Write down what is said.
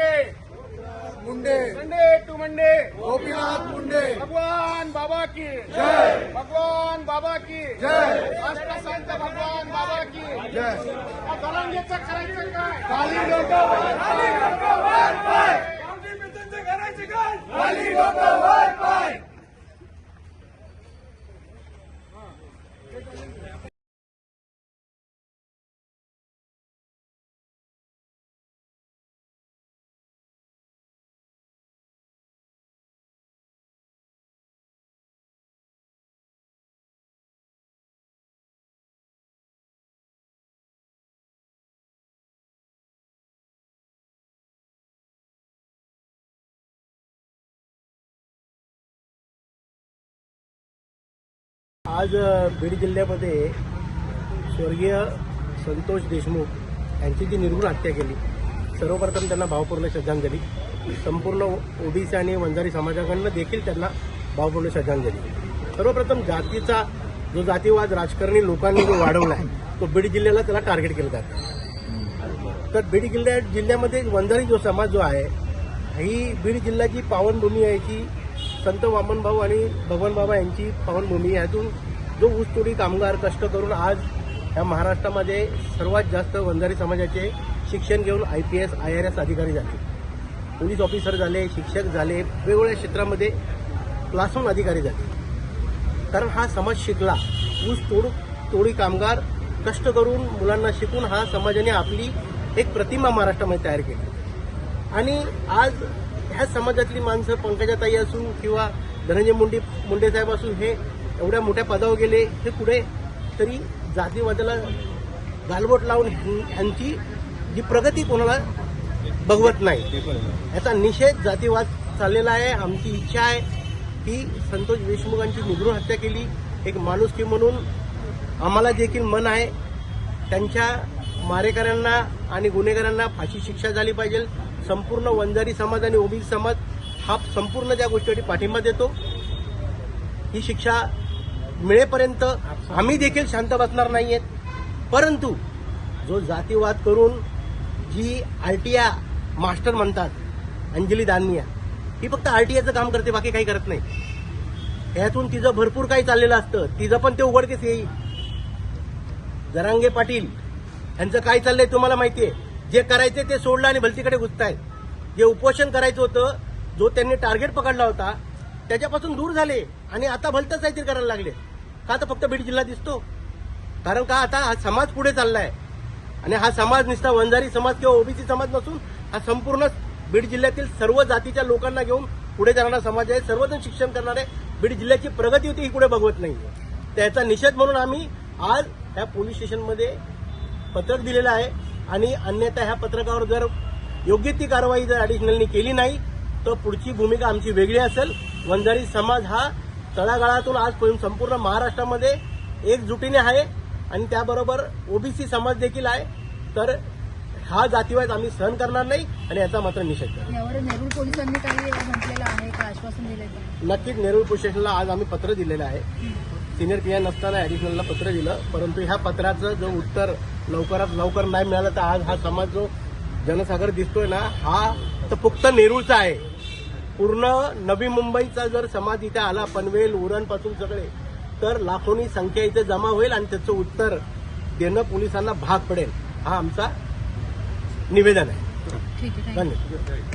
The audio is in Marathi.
Munde. Munde. Monday to Monday. Gopinath Munde. Bhagwan Baba की। जय। भगवान बाबा की। जय। अष्ट भगवान बाबा की। जय। करायचं काय? खाली लोक आज बीड जिल्ह्यामध्ये स्वर्गीय संतोष देशमुख यांची जी निर्गुण हत्या केली सर्वप्रथम त्यांना भावपूर्ण श्रद्धांजली. संपूर्ण ओबीसी आणि वंजारी समाजाकडनं देखील त्यांना भावपूर्ण श्रद्धांजली. सर्वप्रथम जातीचा जो जातीवाद राजकारणी लोकांनी जो वाढवला आहे तो बीड जिल्ह्याला त्याला टार्गेट केलं जातं. तर बीड जिल्ह्या जिल्ह्यामध्ये वंजारी जो समाज जो आहे ही बीड जिल्ह्याची पावनभूमी आहे की संत वामनभाऊ आणि भगवान बाबा यांची पावनभूमी यातून जो ऊसतोडी कामगार कष्ट करून आज या महाराष्ट्रामध्ये सर्वात जास्त वंजारी समाजाचे शिक्षण घेऊन I P S I R S अधिकारी झाले. पोलीस ऑफिसर झाले शिक्षक झाले वेगवेगळ्या क्षेत्रामध्ये क्लासरूम अधिकारी झाले. कारण हा समाज शिकला. ऊस तोड तोडी कामगार कष्ट करून मुलांना शिकून हा समाजाने आपली एक प्रतिमा महाराष्ट्रामध्ये तयार केली. आणि आज ह्या समाजातली माणसं पंकजाताई असून किंवा धनंजय मुंडे मुंडे साहेब असून हे एवढ्या मोठ्या पदावर गेले हे कुठे? तरी जातीवादाला गालबोट लावून ह्यां- ह्यांची जी प्रगती कोणाला बघवत नाही. याचा निषेध जातीवाद चाललेला आहे. आमची इच्छा आहे की संतोष देशमुखांची निगडून हत्या केली. एक माणुसकी म्हणून आम्हाला देखील मन आहे. त्यांच्या मारेकऱ्यांना आणि गुन्हेगारांना फाशी शिक्षा झाली पाहिजे. संपूर्ण वंजारी समाज आणि ओबीसी समाज हा संपूर्ण त्या गोष्टीसाठी पाठिंबा देतो. ही शिक्षा मिळेपर्यंत आम्ही देखील शांत बसणार नाहीयेत. परंतु जो जातीवाद करून जी आरटीआ मास्टर म्हणतात अंजली दानमिया ही फक्त आरटीआयचं काम करते बाकी काही करत नाही. ह्यातून तिचं भरपूर काही चाललेलं असतं. तिचं पण ते उघडकीस येईल. जरांगे पाटील यांचं काय चाललंय तुम्हाला माहितीये? जे करायचे ते सोडलं आणि भलतीकडे घुसतायत. जे उपोषण करायचं होतं जो त्यांनी टार्गेट पकडला होता त्याच्यापासून दूर झाले आणि आता भलतंच काहीतरी करायला लागले. का तर फक्त बीड जिल्हा दिसतो? कारण का आता हा समाज पुढे चाललाय? आणि हा समाज नुसता वंजारी समाज किंवा ओबीसी समाज नसून हा संपूर्ण बीड जिल्ह्यातील सर्व जातीच्या लोकांना घेऊन पुढे जाणारा समाज आहे. सर्वजण शिक्षण करणारे. बीड जिल्ह्याची प्रगती होती ही पुढे बघवत नाही त्याचा निषेध म्हणून आम्ही आज ह्या पोलीस स्टेशनमध्ये पत्रक दिलेलं आहे. आणि अन्यथा ह्या पत्रकावर जर योग्य ती कारवाई जर ॲडिशनलनी केली नाही तर पुढची भूमिका आमची वेगळी असेल. वंजारी समाज हा तळागाळातून आजपर्यंत संपूर्ण महाराष्ट्रामध्ये एकजुटीने आहे आणि त्याबरोबर ओबीसी समाज देखील आहे. तर हा जातीवाद आम्ही सहन करणार नाही आणि याचा मात्र निषेध करतो यावर नेरूळ पोलिसांनी काही म्हटलेलं आहे का? आश्वासन नक्कीच नेरूळ पोलीस स्टेशनला आज आम्ही पत्र दिलेलं आहे. सिनियर पी आय नसताना ॲडिशनलला पत्र दिलं. परंतु ह्या पत्राचं जो उत्तर लवकरात लवकर नाही मिळालं तर आज हा समाज जो जनसागर दिसतोय ना हा तर फक्त नेरूळचा आहे. पूर्ण नवी मुंबईचा जर समाज इथे आला पनवेल उरणपासून सगळे तर लाखोनी संख्या इथे जमा होईल आणि त्याचं उत्तर देणं पोलिसांना भाग पडेल. हा आमचा निवेदन आहे. धन्यवाद.